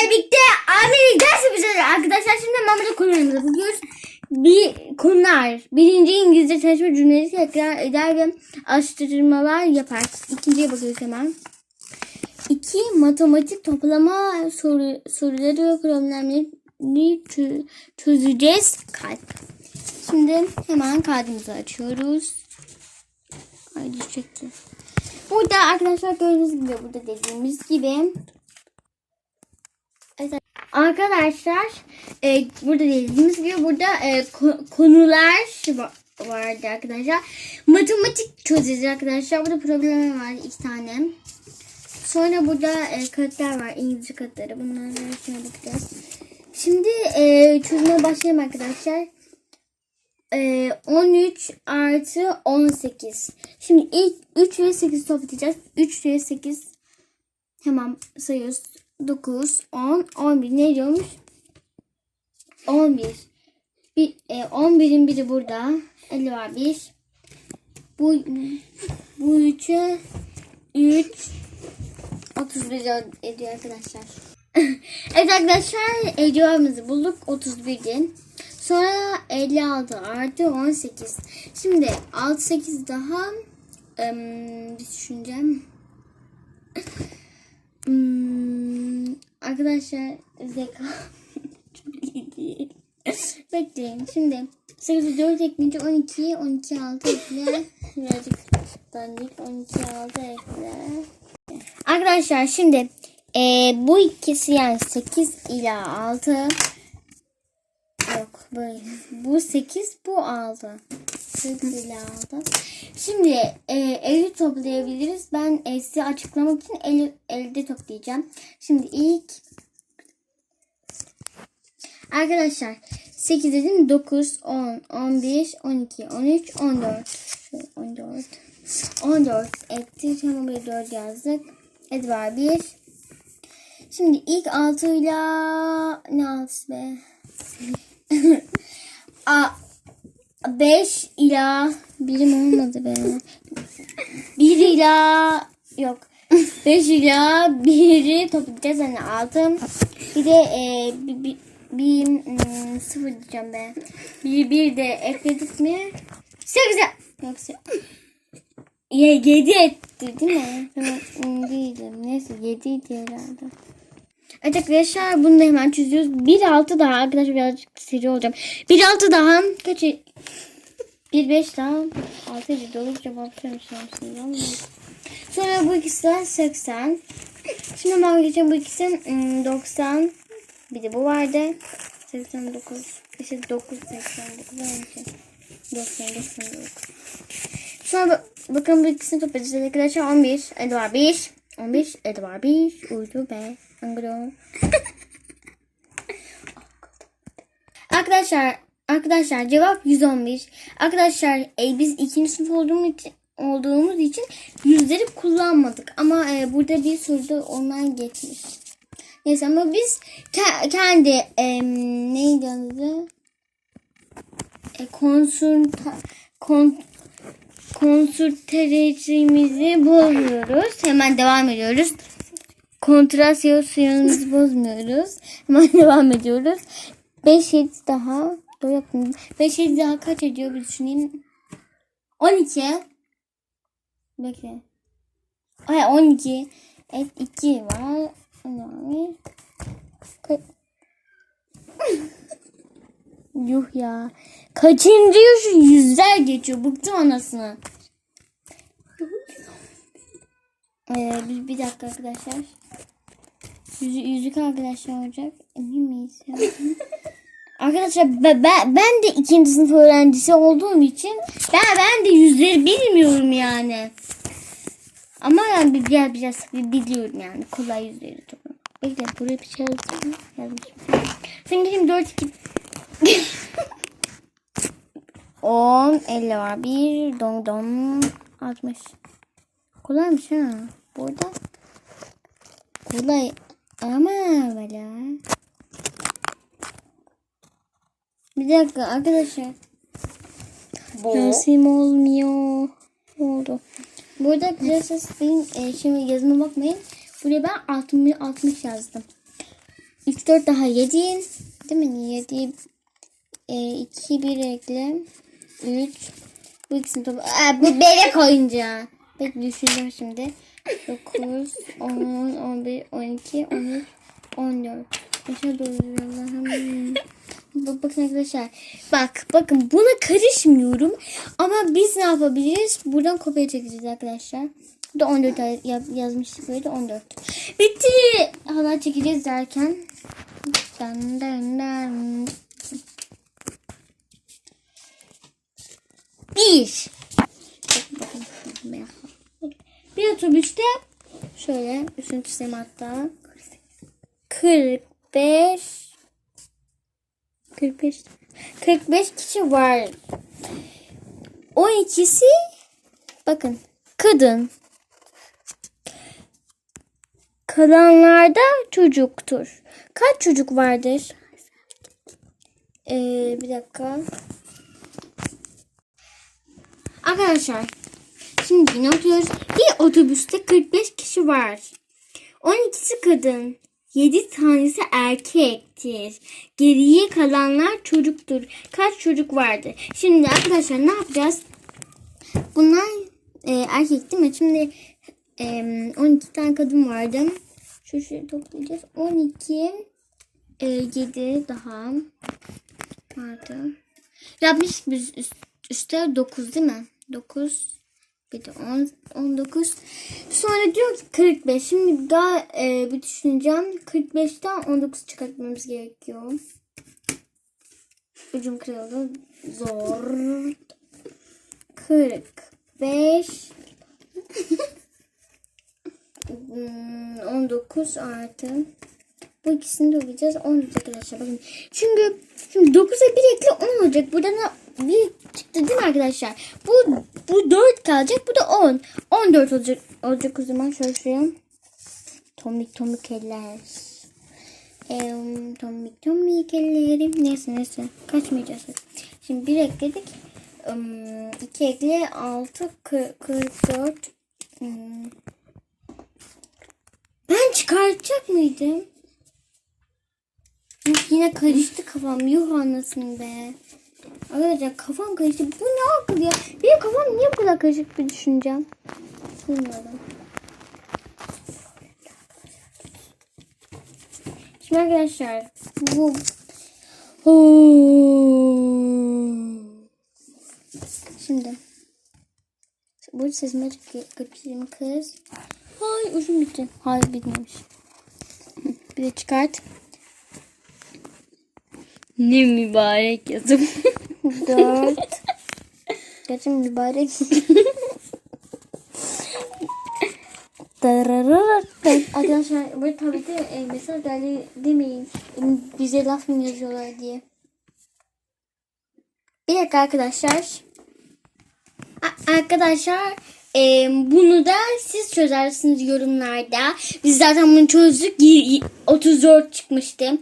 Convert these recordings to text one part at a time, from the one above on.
sizlerle birlikte abi ders arkadaşlar. Şimdi burada konularımıza bakıyoruz. Bir konular. Birinci İngilizce tanışma cümleleri tekrar eder ve araştırmalar yapar. İkinciye bakıyoruz hemen. İki matematik toplama soru, soruları ve problemleri çö- çözeceğiz. Kalp. Şimdi hemen kalbimizi açıyoruz. Ay düşecekti. Burada arkadaşlar gördüğünüz gibi burada dediğimiz gibi arkadaşlar e, burada dediğimiz gibi burada e, ko- konular va- vardı arkadaşlar. Matematik çözeceğiz arkadaşlar. Burada problemler var iki tane. Sonra burada e, kağıtlar var. İngilizce kağıtları. Bunlara şuna bakacağız. Şimdi e, çözmeye başlayalım arkadaşlar. E, 13 artı 18. Şimdi ilk 3 ve 8 toplayacağız. 3 ve 8 hemen sayıyoruz. 9, 10, 11 ne diyormuş? 11. Bir, e, 11'in biri burada. 50 var 1. Bu bu 3'e 3 31 ediyor arkadaşlar. evet arkadaşlar e, cevabımızı bulduk 31'din. Sonra 56 artı 18. Şimdi 6 8 daha bir düşüneceğim. Hmm, arkadaşlar zeka çok iyi değil. Bekleyin. Şimdi 8 4 ekleyince 12 12 6 ekle. Birazcık dandik 12 6 ekle. Arkadaşlar şimdi e, bu ikisi yani 8 ile 6 yok böyle. Bu 8 bu 6. 8 ile 6. Şimdi e, eli toplayabiliriz. Ben e, size açıklamak için el, elde toplayacağım. Şimdi ilk Arkadaşlar 8 dedim 9, 10, 11, 12, 13, 14. Şöyle 14. 14 etti. Tamam buraya 4 yazdık. Hadi var 1. Şimdi ilk 6 ile ne 6 be? A 5 ila birim olmadı be. 1 ila yok. 5 ila 1'i toplayacağız yani 6. Bir de e, bir, bir, bir hmm, sıfır diyeceğim ben. Bir, bir de ekledik mi? 8 yoksa ya 7 etti değil mi? Tamam hmm, değildim. Neyse 7 idi herhalde. Arkadaşlar bunu da hemen çözüyoruz. 1 6 daha arkadaşlar birazcık seri olacağım. 1 6 daha kaç? 1 5 daha 6 7 dolu cevap vermişim. Sonra bu ikisi de 80. Şimdi hemen geçelim bu ikisi hmm, 90. Bir de bu vardı. 89. İşte 9 89 önce. 90 99. Sonra bak- bakın bu ikisini toplayacağız arkadaşlar. 11. Elde var 1. 15. Elde var 1. Uydu be. Arkadaşlar arkadaşlar cevap 111. Arkadaşlar e, biz ikinci sınıf olduğumuz için olduğumuz için yüzleri kullanmadık ama e, burada bir soruda onlar geçmiş. Neyse ama biz ke- kendi e, neydi adı? E, konsülta, kon, bozmuyoruz. Hemen devam ediyoruz. Kontrasyonumuzu bozmuyoruz. Hemen devam ediyoruz. 5 7 daha. Yapayım. 5 7 daha kaç ediyor bir düşüneyim. 12. Bekle. Ay 12. Evet 2 var. Yani. Yuh ya. Kaçıncı şu yüzler geçiyor. Bıktım anasını. Ee, bir, bir dakika arkadaşlar. Yüzü, yüzük arkadaşlar olacak. Emin miyiz arkadaşlar ben, ben, ben de ikinci sınıf öğrencisi olduğum için ben, ben de yüzleri bilmiyorum yani. Ama yani bir, biraz, biraz biliyorum yani. Kolay yüzleri tabii. Bekle buraya bir şey yazdım. Yazmışım. Şimdi şimdi 4 2 10 50 var. 1 don don 60. Kolaymış ha. Burada kolay ama böyle. Bir dakika arkadaşlar. Bu. Resim olmuyor. Oldu. Burada arkadaşlar benim e, şimdi yazıma bakmayın. Buraya ben 60, 60 yazdım. 3 4 daha 7. Değil mi? 7 e, 2 1 ekle. 3 bu ikisini topla. Aa, bu bebek oyuncağı. Peki düşüneceğim şimdi. 9 10 11 12 13 14 Aşağı doğru Allah'ım. Bak, bakın arkadaşlar. Bak bakın buna karışmıyorum. Ama biz ne yapabiliriz? Buradan kopya çekeceğiz arkadaşlar. Bu da 14 ay- ya- yazmıştık böyle de 14. Bitti. Hala çekeceğiz derken. Dan, dan, dan. Bir. Bakın, bakın. Bir otobüste şöyle üstünü çizeyim hatta. 45 45 45 kişi var. 12'si bakın kadın. Kalanlarda çocuktur. Kaç çocuk vardır? Ee, bir dakika. Arkadaşlar şimdi yine oturuyoruz. Bir otobüste 45 kişi var. 12'si kadın. 7 tanesi erkektir. Geriye kalanlar çocuktur. Kaç çocuk vardı? Şimdi arkadaşlar ne yapacağız? Bunlar e, erkek değil mi? Şimdi e, 12 tane kadın vardı. Şu şu toplayacağız. 12 e, 7 daha vardı. Yapmıştık biz üst, üstte 9 değil mi? 9 bir de 10, 19. Sonra diyor ki 45. Şimdi daha e, bir düşüneceğim. 45'ten 19 çıkartmamız gerekiyor. Ucum kırıldı. Zor. 45. Hmm, 19 artı. Bu ikisini toplayacağız. 10 olacak arkadaşlar. Bakın. Çünkü şimdi 9'a 1 ekle 10 olacak. Buradan 1 çıktı değil mi arkadaşlar? Bu bu 4 kalacak. Bu da 10. 14 olacak. Olacak o zaman. Şöyle şuraya. Tomik tomik eller. Em, tomik tomik ellerim. Neyse neyse. Kaçmayacağız. Şimdi 1 ekledik. 2 ekle 6 44 Hmm. Ben çıkartacak mıydım? Yine karıştı kafam. Yuh anasını be. Arkadaşlar kafam karıştı. Bu ne akıl ya? Benim kafam niye bu kadar karışık bir düşüneceğim? Bilmiyorum. Şimdi arkadaşlar bu Şimdi bu sesime kapatayım kız. Hay uzun bitti. Hayır bitmemiş. Bir de çıkart. Ne mübarek yazım. Dört. Gerçekten mübarek. Arkadaşlar bu tabii de e, mesaj geldi demeyin. Bize laf mı yazıyorlar diye. Bir dakika arkadaşlar. A- arkadaşlar e, bunu da siz çözersiniz yorumlarda. Biz zaten bunu çözdük. Y- y- 34 çıkmıştı.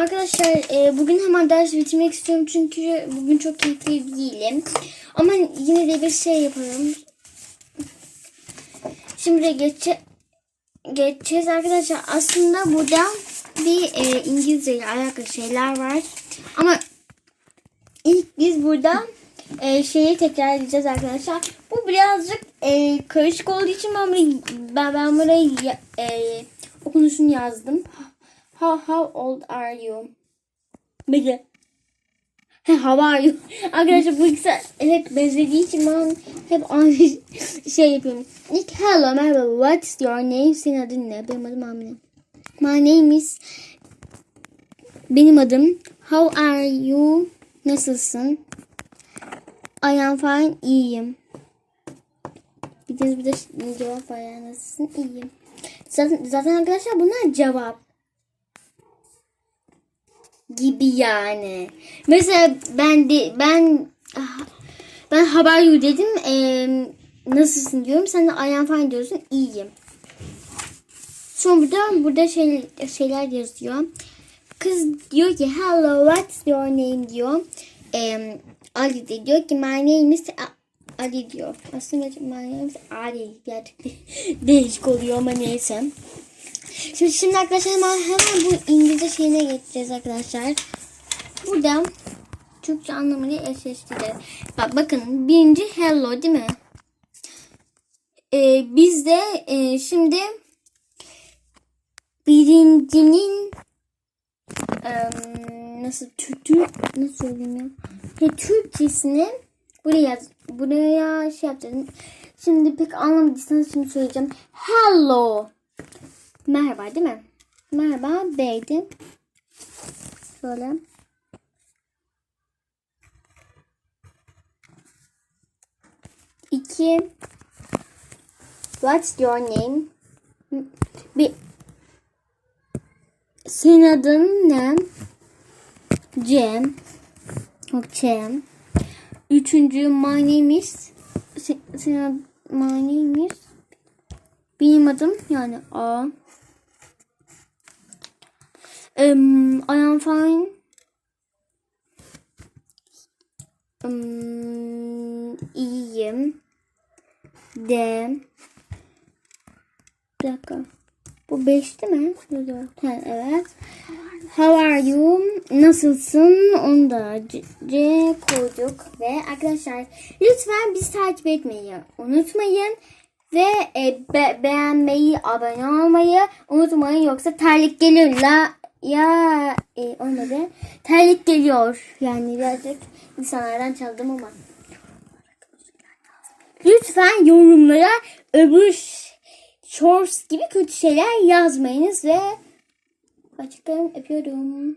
Arkadaşlar e, bugün hemen ders bitirmek istiyorum çünkü bugün çok keyifli değilim. Ama yine de bir şey yapalım. Şimdi geçe geçeceğiz arkadaşlar. Aslında burada bir e, İngilizce ile alakalı şeyler var. Ama ilk biz burada e, şeyi tekrar edeceğiz arkadaşlar. Bu birazcık e, karışık olduğu için ben burayı, ben, ben burayı e, okunuşunu yazdım. How, how old are you? He, how are you? Arkadaşlar bu ikisi hep benzediği için ben hep aynı şey yapıyorum. İlk hello merhaba what's your name? Senin adın ne? Benim adım Amine. My name is benim adım. How are you? Nasılsın? I am fine. İyiyim. Bildiğiniz bir de cevap var yani nasılsın? İyiyim. Zaten, zaten arkadaşlar bunlar cevap gibi yani. Mesela ben de ben ben haber you dedim. Eee, nasılsın diyorum. Sen de am fine diyorsun. İyiyim. Sonra burada burada şey, şeyler yazıyor. Kız diyor ki hello what's your name diyor. Eee Ali de diyor ki my name is Ali diyor. Aslında my name is Ali. Gerçekten değişik oluyor ama neyse. Şimdi, şimdi arkadaşlar hemen, hemen bu İngilizce şeyine geçeceğiz arkadaşlar. Burada Türkçe anlamını eşleştireceğiz. Bak bakın birinci hello değil mi? Ee, biz de e, şimdi birincinin em, nasıl Türk Türk nasıl söyleyeyim ya? ya Türkçesini buraya yaz buraya şey yapacağım. Şimdi pek anlamadıysanız şimdi söyleyeceğim. Hello. Merhaba değil mi? Merhaba B'ydi. Şöyle. İki. What's your name? Bir. Senin adın ne? Cem. Yok Cem. Üçüncü my name is. Se, senin my name is. Benim adım yani A. Um, I am fine. Um, iyiyim. D. Bir. Bu 5 değil mi? Evet. How are you? Nasılsın? Onu da C, C koyduk. Ve arkadaşlar lütfen bizi takip etmeyi unutmayın. Ve e, be- beğenmeyi, abone olmayı unutmayın. Yoksa terlik gelir la ya e, olmadı. Terlik geliyor. Yani birazcık insanlardan çaldım ama. Lütfen yorumlara öbür shorts gibi kötü şeyler yazmayınız ve açıklarım öpüyorum.